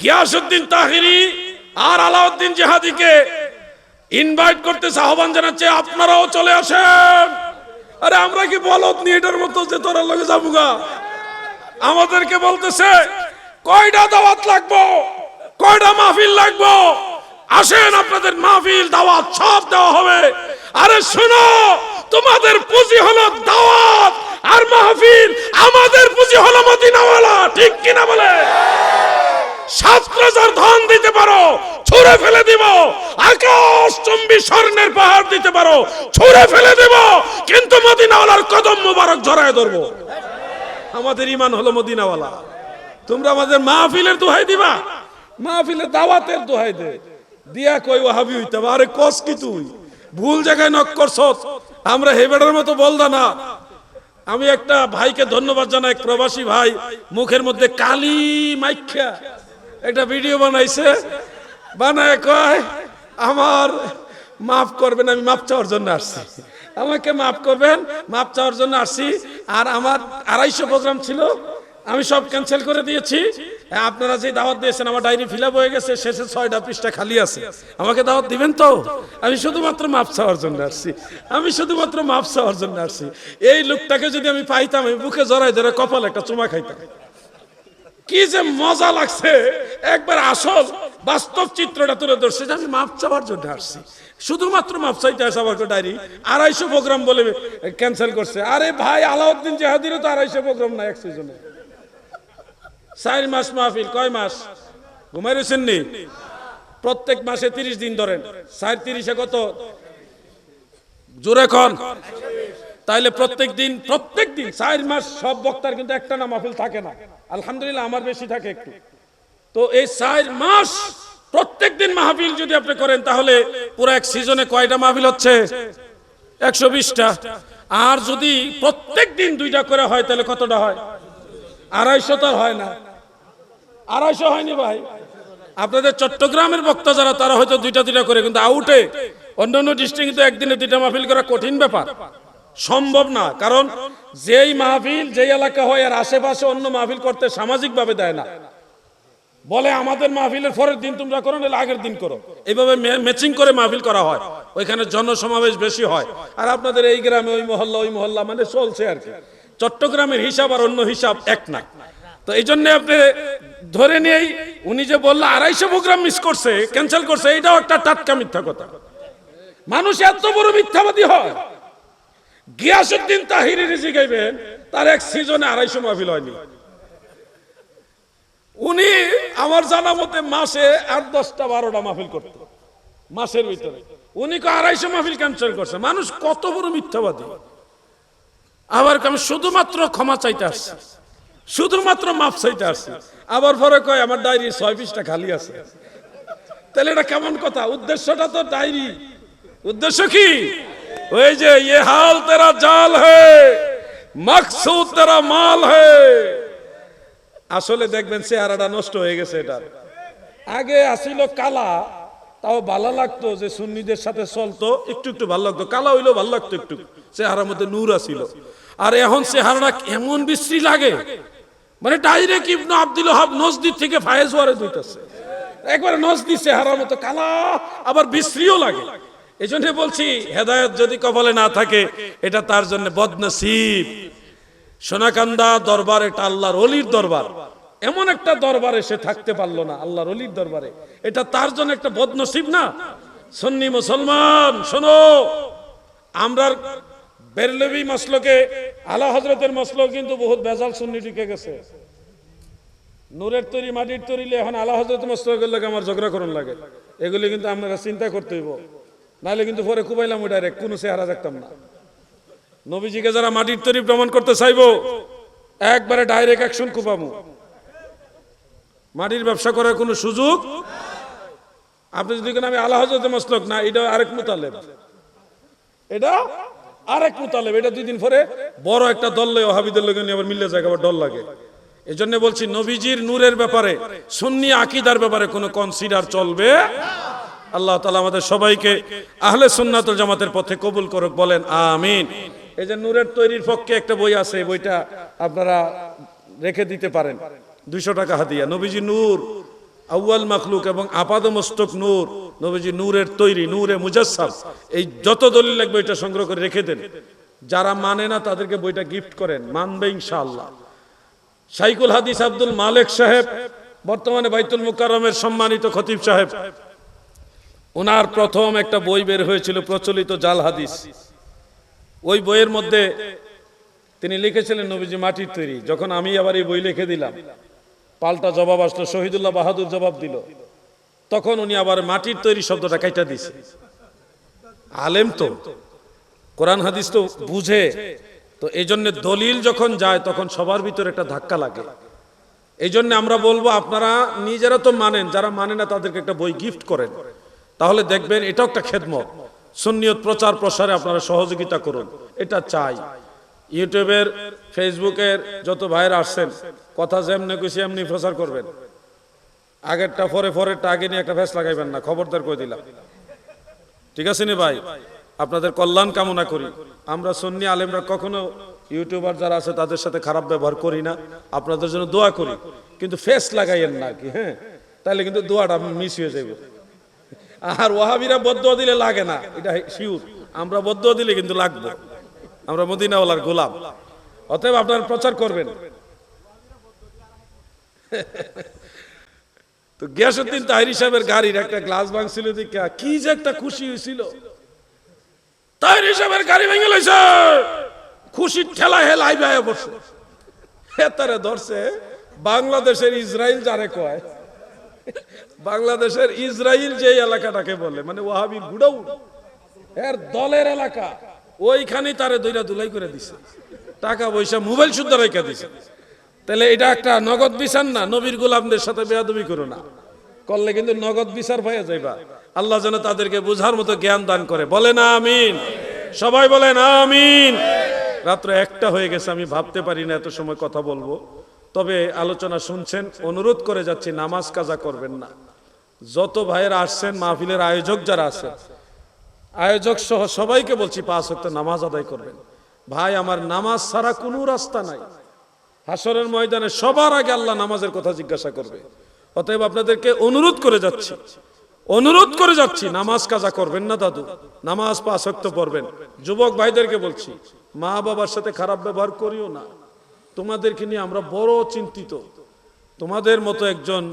গিয়াসউদ্দিন তাহিরি আর Alauddin জেহাদিকে invite করতেছে, আহ্বান জানাচ্ছে, আপনারাও চলে আসেন। আরে, আমরা কি বলত নি এটার মতো যে তোরা লগে যাবুগা আমাদেরকে বলতেছে, কয়টা দাওয়াত লাগবো? কয়টা মাহফিল লাগবো? আসেন, আপনাদের মাহফিল, দাওয়াত সব দেওয়া হবে। আরে, শোনো, তোমাদের পুঁজি হলো দাওয়াত আর মাহফিল। আমাদের পুঁজি হলো মদিনাওয়ালা, ঠিক কিনা বলে সাত হাজার ধন দিতে পারো, ছুঁড়ে ফেলে দিব। আকাশ চম্বি স্বর্ণের পাহাড় দিতে পারো, ছুঁড়ে ফেলে দেব। কিন্তু মদিনাওয়ালার কদম মুবারক জড়ায় ধরবো। আমাদের ইমান হলো মদিনাওয়ালা। তোমরা আমাদের মাহফিলের দোহাই দিবা। মাহফিলের দাওয়াতের দোহাই দে। দিয়া কই ওয়াহাবি হইতে আরে কস কি তুই? ভুল জায়গায় নক করছস। আমরা হেবেডের মতো বলদা না। আমি একটা ভাইকে ধন্যবাদ জানাই প্রবাসী ভাই। মুখের মধ্যে কালি মাইখ্যা। একটা ভিডিও বানাইছে। বানায় কয়, আমার মাফ করবেন, আমি মাপ চাওয়ার জন্য আসছি। আমাকে মাফ করবেন, মাপ চাওয়ার জন্য আসছি। আর আমার আড়াইশো প্রোগ্রাম ছিল, আমি সব ক্যান্সেল করে দিয়েছি। আপনারা যে দাওয়াত দিয়েছেন, আমার ডায়েরি ফিল হয়ে গেছে, শেষে ছয়টা পৃষ্ঠা খালি আছে। আমাকে দাওয়াত দিবেন তো? আমি শুধুমাত্র মাপ চাওয়ার জন্য আসছি। আমি শুধুমাত্র মাপ চাওয়ার জন্য আসছি। এই লোকটাকে যদি আমি পাইতাম, আমি বুকে জড়াই ধরে কপাল একটা চুমা খাইতাম। কি যে মজা লাগছে। একবার আসল বাস্তব চিত্রটা তুলে ধরছে যে আমি মাপ চাওয়ার জন্য আসছি। শুধুমাত্র মাপ চাইতে আসে আমার ডায়েরি। আড়াইশো প্রোগ্রাম বলে ক্যান্সেল করছে। আরে ভাই, আলাউদ্দিন জাহাদিরও তো আড়াইশো প্রোগ্রাম না এক সিজনে চার মাস মাহফিল, কয় মাস? ঘুমাই রয়েছেন নি? প্রত্যেক মাসে তিরিশ দিন ধরেন। চার তিরিশে কত? জোরে খন তাইলে প্রত্যেক দিন প্রত্যেক দিন, চার মাস সব বক্তার কিন্তু একটা না মাহফিল থাকে না। আলহামদুলিল্লাহ আমার বেশি থাকে একটু। তো এই চার মাস প্রত্যেক দিন মাহফিল যদি আপনি করেন, তাহলে পুরো এক সিজনে কয়টা মাহফিল হচ্ছে? একশো বিশটা। আর যদি প্রত্যেক দিন দুইটা করে হয়, তাহলে কতটা হয়? আড়াইশো তো হয় না। আড়াইশো হয়নি ভাই। আপনাদের চট্টগ্রামের বক্তা যারা, তারা হয়তো দুইটা দুইটা করে, কিন্তু আউটে অন্যান্য ডিস্ট্রিক্টে একদিনে দুইটা মাহফিল করা কঠিন ব্যাপার। সম্ভব না। কারণ যেই মাহফিল, যেই এলাকা হয়, আর আশেপাশে অন্য মাহফিল করতে সামাজিক ভাবে দেয় না। বলে, আমাদের মাহফিলের পরের দিন তোমরা করো, নাহলে আগের দিন করো। এইভাবে ম্যাচিং করে মাহফিল করা হয়। ওইখানে জনসমাবেশ বেশি হয়। আর আপনাদের এই গ্রামে, ওই মহল্লা ওই মহল্লা মানে চলছে আর কি। চট্টগ্রামের হিসাব আর অন্য হিসাব এক না। তো এই জন্য আপনি ধরে নিয়েই, উনি যে বলল, আড়াইশো প্রোগ্রাম মিস করছে ক্যান্সেল করছে, এটাও একটা টাটকা মিথ্যা কথা। মানুষ এত বড় মিথ্যাবাদী হয়। গিয়াসুদ্দিন তাহিরি রিজি গাইবেন, তার এক সিজনে আড়াইশো মাহফিল হয়নি। উনি আমার জানা মতে মাসে আট, দশটা, বারোটা মাহফিল করত, মাসের ভিতরে। উনি আড়াইশো মাহফিল ক্যান্সেল করছে। মানুষ কত বড় মিথ্যাবাদী। আবার আমি শুধুমাত্র ক্ষমা চাইতে আসছি। শুধুমাত্র মাপ চাইতে আসছি। আবার পরে কয়, আমার ডায়েরি ছয় পিসটা খালি আছে। তাহলে এটা কেমন কথা? উদ্দেশ্যটা তো ডায়েরি। উদ্দেশ্য কি? ওই যে ये हाल तेरा জাল है মকসুদ তেরা মাল है আসলে দেখবেন চেহারাটা নষ্ট হয়ে গেছে এটা আগে আসিল কালা তাও ভালো লাগতো যে সুন্নিদের সাথে চলতো একটু একটু ভালো লাগতো কালা হইলেও ভালো লাগতো একটু চেহারার মধ্যে নূর আসিল আর এখন চেহারাটা এমন বিশ্রী লাগে মানে ডাইরেক্ট ইবনু আব্দুল হাব নজদির থেকে ফায়েজ ওয়ারে দুইটাছে একবারে নজদি চেহারার মতো কালা আবার বিশ্রীও লাগে এই জন্য বলছি, হেদায়ত যদি কপালে না থাকে, এটা তার জন্য বদনসিব। সোনাকান্দা দরবার এটা আল্লাহর অলির দরবার। এমন একটা দরবারে সে থাকতে পারল না, আল্লাহর অলির দরবারে। এটা তার জন্য একটা বদনসিব না? সন্নি মুসলমান, শোনো, আমরা বেরলবি মসলকে, আলা হজরতের মসলক কিন্তু বহুত বেজাল সুন্নি ঢুকে গেছে। নূরের তৈরি, মাটির তৈরি এখন আলা হজরত মসলকের লাগে আমার ঝগড়া করুন লাগে। এগুলি কিন্তু আপনারা চিন্তা করতে হইব। নাহলে কিন্তু পরে কুবাইলাম ওই ডাইরেক্ট কোনো চেহারা দেখতাম না। নবীজিকে যারা মাটির তৈরি প্রমাণ করতে চাইব, একবারে ডাইরেক্ট অ্যাকশন কুপামু মাটির ব্যবসা করার কোনো সুযোগ? আপনি যদি আমি আল্লাহ মসলক, না, এটা আরেক মুতালেব। এটা আরেক মুতালেব, এটা দুই দিন পরে বড় একটা দল লয় ওহাবিদের লোক আবার মিললে যায়, আবার ডর লাগে। এই জন্য বলছি, নবীজির নূরের ব্যাপারে, সুন্নি আকিদার ব্যাপারে কোনো কনসিডার চলবে আল্লাহ তালা আমাদের সবাইকে আহলে সুন্নাতুল জামাতের পথে কবুল করুক, বলেন আমিন। এই যে নূরের তৈরির পক্ষে একটা বই আছে বইটা আপনারা রেখে দিতে পারেন। দুইশো টাকা হাতিয়া নবীজি নূর, আউয়াল মাখলুক এবং আপাদ মস্তক নূর। নবীজি নূরের তৈরি, নূরে মুজাসসাম। এই যত দলিল লাগবে, এটা সংগ্রহ করে রেখে দেন। যারা মানে না, তাদেরকে বইটা গিফট করেন। মানবে ইনশাআল্লাহ। সাইকুল হাদিস আব্দুল মালেক সাহেব, বর্তমানে বাইতুল মুকাররমের সম্মানিত খতিব সাহেব। ওনার প্রথম একটা বই বের হয়েছিল প্রচলিত জাল হাদিস। ওই বইয়ের মধ্যে তিনি লিখেছিলেন, নবীজি মাটির তৈরি। যখন আমি আবার এই বই লিখে দিলাম, পাল্টা জবাব আসলো, শহীদুল্লাহ বাহাদুর জবাব দিল। তখন উনি আবার মাটির তৈরি শব্দটা কাইটা দিছে। আলেম তো, কোরআন হাদিস তো বুঝে। তো এই জন্য দলিল যখন যায়, তখন সবার ভিতরে একটা ধাক্কা লাগে। এই জন্য আমরা বলব, আপনারা নিজেরা তো মানেন, যারা মানে না, তাদেরকে একটা বই গিফট করেন। তাহলে দেখবেন এটাও একটা খেদমত। সুন্নিয়ত প্রচার প্রসারে আপনারা সহযোগিতা করুন। এটা চাই। ইউটিউবের, ফেসবুকের যত ভাইরা আসছেন, কথা যেমনি খুশি এমনি প্রচার করবেন। আগেরটা, পরে, পরেরটা, আগে নিয়ে একটা ফেস লাগাইবেন না, খবরদার করে দিলাম। ঠিক আছে নি ভাই? আপনাদের কল্যাণ কামনা করি। আমরা সন্নি আলেমরা কখনো ইউটিউবার যারা আছে, তাদের সাথে খারাপ ব্যবহার করি না। আপনাদের জন্য দোয়া করি। কিন্তু ফেস লাগাইয়েন না কি হ্যাঁ? তাহলে কিন্তু দোয়াটা মিস হয়ে যাবে আর ওয়াহাবিরা বদ্ধ দিলে লাগে না। এটা শিউর। আমরা বদ্ধ দিলে কিন্তু লাগবে। আমরা মদিনাওয়ালার গোলাম। অতএব আপনারা প্রচার করবেন। তো গিয়াসুদ্দিন তাহিরি সাহেবের গাড়ির একটা গ্লাস ভাঙছিল দেখা, কি যে একটা খুশি হয়েছিল। তাহিরি সাহেবের গাড়ি ভেঙে লইছে। খুশির ঠেলা হেলাই বেয়ে বসে। তারে ধরছে, বাংলাদেশের ইসরায়েল যারে কয় বাংলাদেশের ইসরায়েল যে এলাকাটাকে বলে মানে ওয়াহাবির গুড়াউ এর দলের এলাকা ওইখানে তারে দইরা দুলাই করে দিছে। টাকা পয়সা মোবাইল শুদ্ধ রেখে দিছে। তাহলে এটা একটা নগদ বিচার না? নবীর গোলামদের সাথে বেয়াদবি করো না। করলে কিন্তু নগদ বিচার পাইয়া যাইবা। আল্লাহ যেন তাদেরকে বুঝার মতো জ্ঞান দান করে। বলে না আমিন। সবাই বলেন আমিন। রাত্র একটা হয়ে গেছে, আমি ভাবতে পারি না এত সময় কথা বলব। তবে আলোচনা শুনছেন, অনুরোধ করে যাচ্ছি, নামাজ কাজা করবেন না। যত ভাইয়েরা আসছেন, মাহফিলের আয়োজক যারা আছেন, আয়োজক সহ সবাইকে বলছি, পাঁচ হক্ত নামাজ আদায় করবেন। ভাই, আমার নামাজ ছাড়া কোনো রাস্তা নাই। হাসরের ময়দানে সবার আগে আল্লাহ নামাজের কথা জিজ্ঞাসা করবে। অতএব আপনাদেরকে অনুরোধ করে যাচ্ছি, অনুরোধ করে যাচ্ছি, নামাজ কাজা করবেন না দাদু, নামাজ পাঁচ হক্ত পড়বেন। যুবক ভাইদেরকে বলছি মা বাবার সাথে খারাপ ব্যবহার করিও না। তোমাদেরকে নিয়ে আমরা বড় চিন্তিত। তোমাদের মতো একজন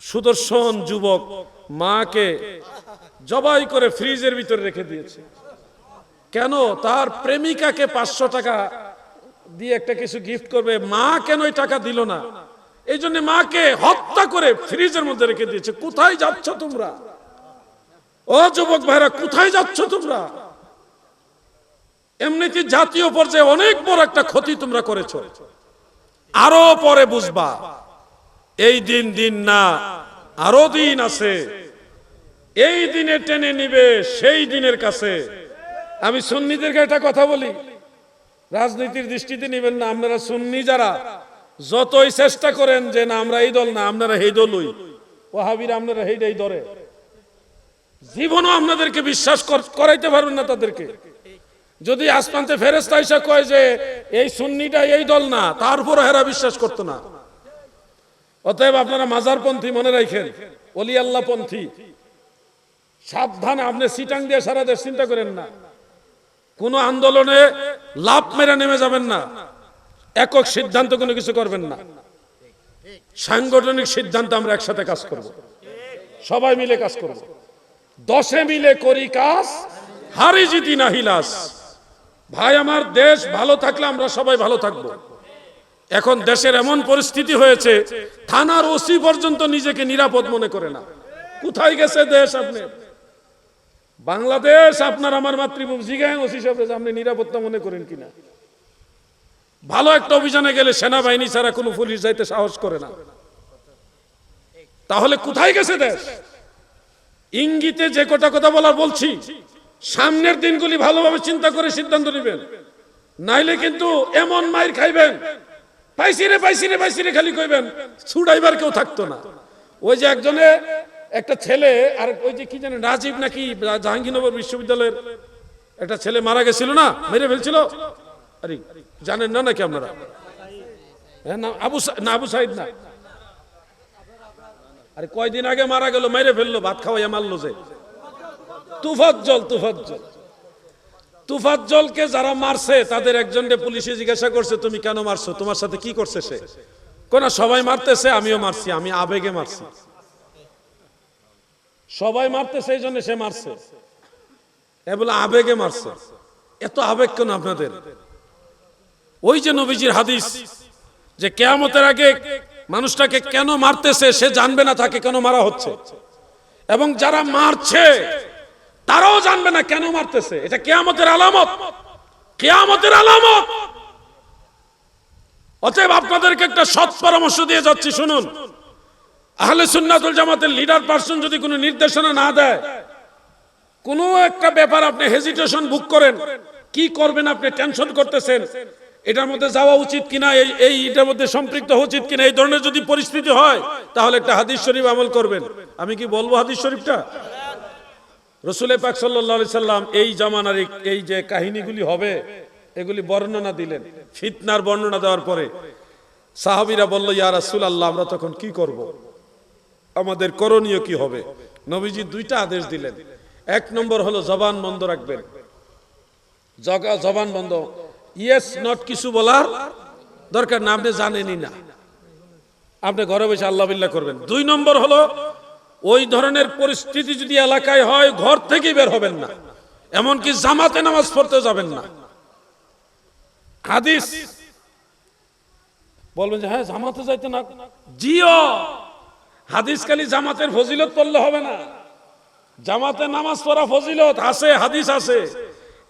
সুদর্শন যুবক মাকে জবাই করে ফ্রিজের ভিতরে রেখে দিয়েছে। কেন? তার প্রেমিকাকে পাঁচশো টাকা দিয়ে একটা কিছু গিফট করবে। মা কেন ওই টাকা দিল না? এই জন্য মাকে হত্যা করে ফ্রিজের মধ্যে রেখে দিয়েছে। কোথায় যাচ্ছ তোমরা? ও যুবক ভাইরা, কোথায় যাচ্ছ তোমরা? এমনিতে জাতীয় পর্যায়ে অনেক বড় একটা ক্ষতি তোমরা করেছ। আরও পরে বুঝবা। এই দিন দিন না, আরও দিন আছে। এই দিনে টেনে নিবে, সেই দিনের কাছে। আমি সুন্নিদেরকে একটা কথা বলি। রাজনীতির দৃষ্টিতে নিবেন না, আপনারা সুন্নি যারা, যতই চেষ্টা করেন যে না, আমরা এই দল না, আপনারা এই দলই। ওহাবির আপনারা এইটাই ধরে। জীবনও আপনাদেরকে বিশ্বাস কর- করাইতে পারবেন না তাদেরকে। যদি আসমানতে ফেরেস্তা এসে কয় যে, এই সুন্নিটা এই দল না তারপর হেরা বিশ্বাস করতো না। অতএব আপনারা মাজারপন্থী মনে রাখেন অলি আল্লাহ পন্থী। সাবধান, আপনি সিটাং দিয়ে সারা দেশ চিন্তা করেন না। কোন আন্দোলনে লাভ মেরে নেমে যাবেন না। একক সিদ্ধান্ত কোনো কিছু করবেন না। সাংগঠনিক সিদ্ধান্ত আমরা একসাথে কাজ করব। সবাই মিলে কাজ করব। দশে মিলে করি কাজ, হারি জিতি না হিলাস ভাই, আমার দেশ ভালো থাকলে আমরা সবাই ভালো থাকব। এখন দেশের এমন পরিস্থিতি হয়েছে, থানার ওসি পর্যন্ত নিজেকে নিরাপদ মনে করে না। কোথায় গেছে দেশ আপনি? বাংলাদেশ, আপনার আমার মাতৃভূমি। জিগায় ওসি সাহেব, আপনি নিরাপত্তা মনে করেন কিনা? ভালো একটা অভিযানে গেলে সেনাবাহিনী ছাড়া কোনো পুলিশ যাইতে সাহস করে না। তাহলে কোথায় গেছে দেশ? ইঙ্গিতে যে কটা কথা বলার বলছি। সামনের দিনগুলি ভালোভাবে চিন্তা করে সিদ্ধান্ত নেবেন। নাইলে কিন্তু এমন মাইর খাইবেন পাইসিরে পাইসিরে পাইসিরে খালি কইবেন, ছুড়াইবার কেউ থাকতো না। ওই যে একজনে, একটা ছেলে, আর ওই যে কি জানেন রাজীব নাকি জাহাঙ্গীরনগর বিশ্ববিদ্যালয়ের একটা ছেলে মারা গেছিল না, মেরে ফেলছিল? আরে, জানেন না নাকি আপনারা? হ্যাঁ না, আবু না, আবু সাইদ না। আরে, কয়দিন আগে মারা গেল, মেরে ফেলল, ভাত খাওয়াইয়া মারলো যে। তুফাজ্জল তুফাজ্জল। তুফাজ্জলকে যারা মারছে, তাদের একজনকে পুলিশে জিজ্ঞাসা করছে, তুমি কেন মারছো? তোমার সাথে কি করছে সে? কোন সবাই মারতেছে, আমিও মারছি, আমি আবেগে মারছি। সবাই মারতেছে, এই জন্য সে মারছে। এ বলে, আবেগে মারছে। এত আবেগ কেন আপনাদের? ওই যে নবীজির হাদিস, যে কেয়ামতের আগে মানুষটাকে কেন মারতেছে, সে জানবে না, তাকে কেন মারা হচ্ছে। এবং যারা মারছে তারাও জানবে না কেন মারতেছে। এটা কেয়ামতের আলামত। কেয়ামতের আলামত। অতএব আপনাদেরকে একটা সৎ পরামর্শ দিয়ে যাচ্ছি, শুনুন। আহলে সুন্নাতুল জামাতের লিডার পার্সন যদি কোনো নির্দেশনা না দেয়, কোনো একটা ব্যাপার আপনি হেজিটেশন বুক করেন, কি করবেন আপনি টেনশন করতেছেন, এটার মধ্যে যাওয়া উচিত কিনা এই এটার মধ্যে সম্পৃক্ত হওয়া উচিত কিনা, এই ধরনের যদি পরিস্থিতি হয়, তাহলে একটা হাদিস শরীফ আমল করবেন। আমি কি বলব হাদিস শরীফটা? রসুল পাক সাল্লাহ সাল্লাম এই জামানার এই- যে কাহিনীগুলি হবে, এগুলি বর্ণনা দিলেন। ফিতনার বর্ণনা দেওয়ার পরে সাহাবিরা বলল, ইয়া রাসূল আল্লাহ আমরা তখন কি করব? আমাদের করণীয় কি হবে? নবীজি দুইটা আদেশ দিলেন। এক নম্বর হলো, জবান বন্ধ রাখবেন। জগা জবান বন্ধ। ইয়েস নট কিছু বলার দরকার না, আপনি জানেনই না। আপনি ঘরে বসে আল্লাহ করবেন। দুই নম্বর হলো ওই ধরনের পরিস্থিতি যদি এলাকায় হয়, ঘর থেকে বের হবেন না। এমনকি জামাতে নামাজ পড়তে যাবেন না। হাদিস বলবেন যে হ্যাঁ জামাতে যাইতে না জিও। হাদিস খালি জামাতের ফজিলত পড়লে হবে না। জামাতে নামাজ পড়া ফজিলত আছে, হাদিস আছে।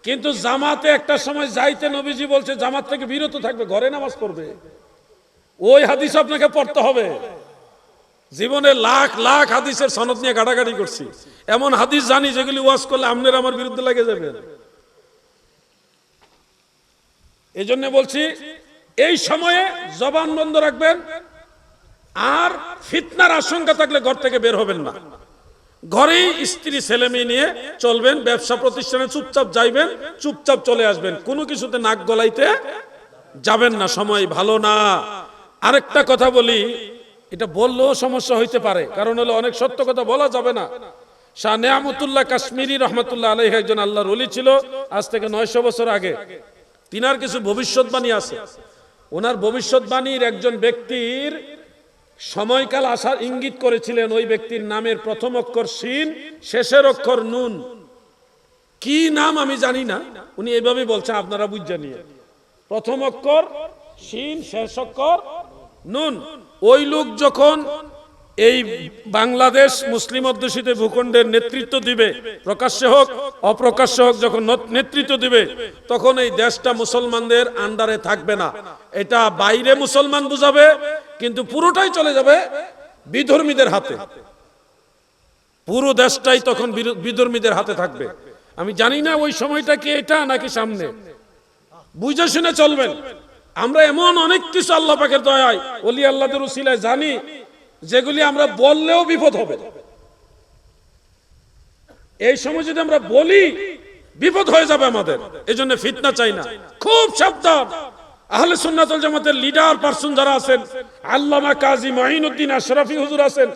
কিন্তু জামাতে একটা সময় যাইতে নবীজি বলছে, জামাত থেকে বিরত থাকবে, ঘরে নামাজ পড়বে। ওই হাদিস আপনাকে পড়তে হবে। জীবনে লাখ লাখ হাদিসের সনদ নিয়ে গাড়াগাড়ি করছি। এমন হাদিস জানি যেগুলি ওয়াজ করলে আপনার আমার বিরুদ্ধে লাগে যাবে এই জন্য বলছি, এই সময়ে জবান বন্ধ রাখবেন, আর ফিতনার আশঙ্কা থাকলে ঘর থেকে বের হবেন না। ঘরেই স্ত্রী ছেলে মেয়ে নিয়ে চলবেন, ব্যবসা প্রতিষ্ঠানে চুপচাপ যাইবেন, চুপচাপ চলে আসবেন। কোনো কিছুতে নাক গলাইতে যাবেন না, সময় ভালো না। আরেকটা কথা বলি এটা বললেও সমস্যা হইতে পারে। কারণ হলো অনেক সত্য কথা বলা যাবে না। শাহ নেয়ামতুল্লাহ কাশ্মীরি রহমতুল্লাহ আলহ একজন আল্লাহর অলি ছিল, আজ থেকে নয়শো বছর আগে। তিনার কিছু ভবিষ্যৎবাণী আছে। ওনার ভবিষ্যৎবাণীর একজন ব্যক্তির সময়কাল আসার ইঙ্গিত করেছিলেন ওই ব্যক্তির নামের প্রথম অক্ষর সিন শেষের অক্ষর নুন। কি নাম আমি জানি না। উনি এভাবে বলছেন আপনারা বুঝে নিয়ে। প্রথম অক্ষর সিন শেষ অক্ষর নুন। ওই লোক যখন এই বাংলাদেশ মুসলিম অধ্যুষিত ভূখণ্ডের নেতৃত্ব দিবে, প্রকাশ্যে হোক, অপ্রকাশ্যে হোক, যখন নেতৃত্ব দিবে, তখন এই দেশটা মুসলমানদের আন্ডারে থাকবে না। এটা বাইরে মুসলমান বুঝাবে, কিন্তু পুরোটাই চলে যাবে বিধর্মীদের হাতে। পুরো দেশটাই তখন বিধর্মীদের হাতে থাকবে। আমি জানি না ওই সময়টা কি এটা নাকি সামনে। বুঝে শুনে চলবেন। আমরা এমন অনেক কিছু আল্লাহ পাকের দয়ায় অলি আল্লাহদের উসিলায় জানি, যেগুলি আমরা বললেও বিপদ হবে। এই সময় যদি আমরা বলি, বিপদ হয়ে যাবে আমাদের এই জন্য ফিতনা চাই না। খুব সাবধান। আহলে সুন্নাতুল জামাতের লিডার পারসন যারা আছেন, আল্লামা কাজী মঈনুদ্দিন আশরাফি হুজুর আছেন,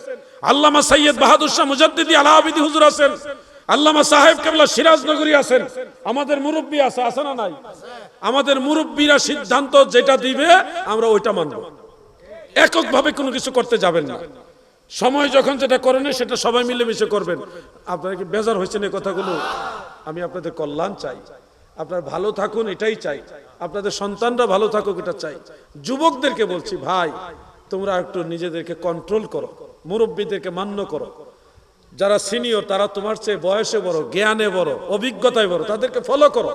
আল্লামা সৈয়দ বাহাদুর শাহ মুজাদ্দিদি আলাহাবিদি হুজুর আছেন আল্লামা সাহেব কেবলা সিরাজনগরী আছেন। আমাদের মুরব্বী আছে আছে না নাই? আমাদের মুরব্বীরা সিদ্ধান্ত যেটা দিবে, আমরা ওইটা মানব। এককভাবে কোনো কিছু করতে যাবেন না। সময় যখন যেটা করেন সেটা সবাই মিলেমিশে করবেন। আপনারা কি বেজার হয়েছেন এই কথাগুলো? আমি আপনাদের কল্যাণ চাই। আপনারা ভালো থাকুন, এটাই চাই। আপনাদের সন্তানরা ভালো থাকুক, এটা চাই। যুবকদেরকে বলছি, ভাই, তোমরা একটু নিজেদেরকে কন্ট্রোল করো। মুরব্বীদেরকে মান্য করো। যারা সিনিয়র তারা তোমার চেয়ে বয়সে বড়, জ্ঞানে বড়, অভিজ্ঞতায় বড়, তাদেরকে ফলো করো।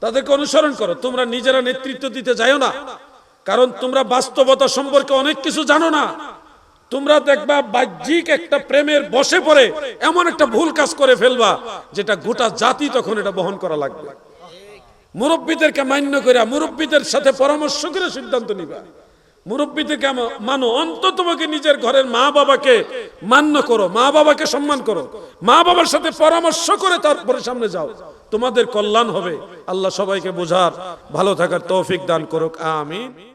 তাদেরকে অনুসরণ করো। তোমরা নিজেরা নেতৃত্ব দিতে যাও না। কারণ তোমরা বাস্তবতা সম্পর্কে অনেক কিছু জানো না। তোমরা দেখবা বাহ্যিক একটা প্রেমের বসে পড়ে এমন একটা ভুল কাজ করে ফেলবা, যেটা গোটা জাতি তখন এটা বহন করা লাগবে। মুরব্বীদেরকে মান্য করিয়া মুরব্বীদের সাথে পরামর্শ করে সিদ্ধান্ত নিবা। মুরব্বীদেরকে থেকে মানো, অন্তত তোমাকে নিজের ঘরের মা বাবাকে মান্য করো, মা বাবাকে সম্মান করো। মা বাবার সাথে পরামর্শ করে তারপরে সামনে যাও। তোমাদের কল্যাণ হবে। আল্লাহ সবাইকে বোঝার, ভালো থাকার তৌফিক দান করুক। আমিন।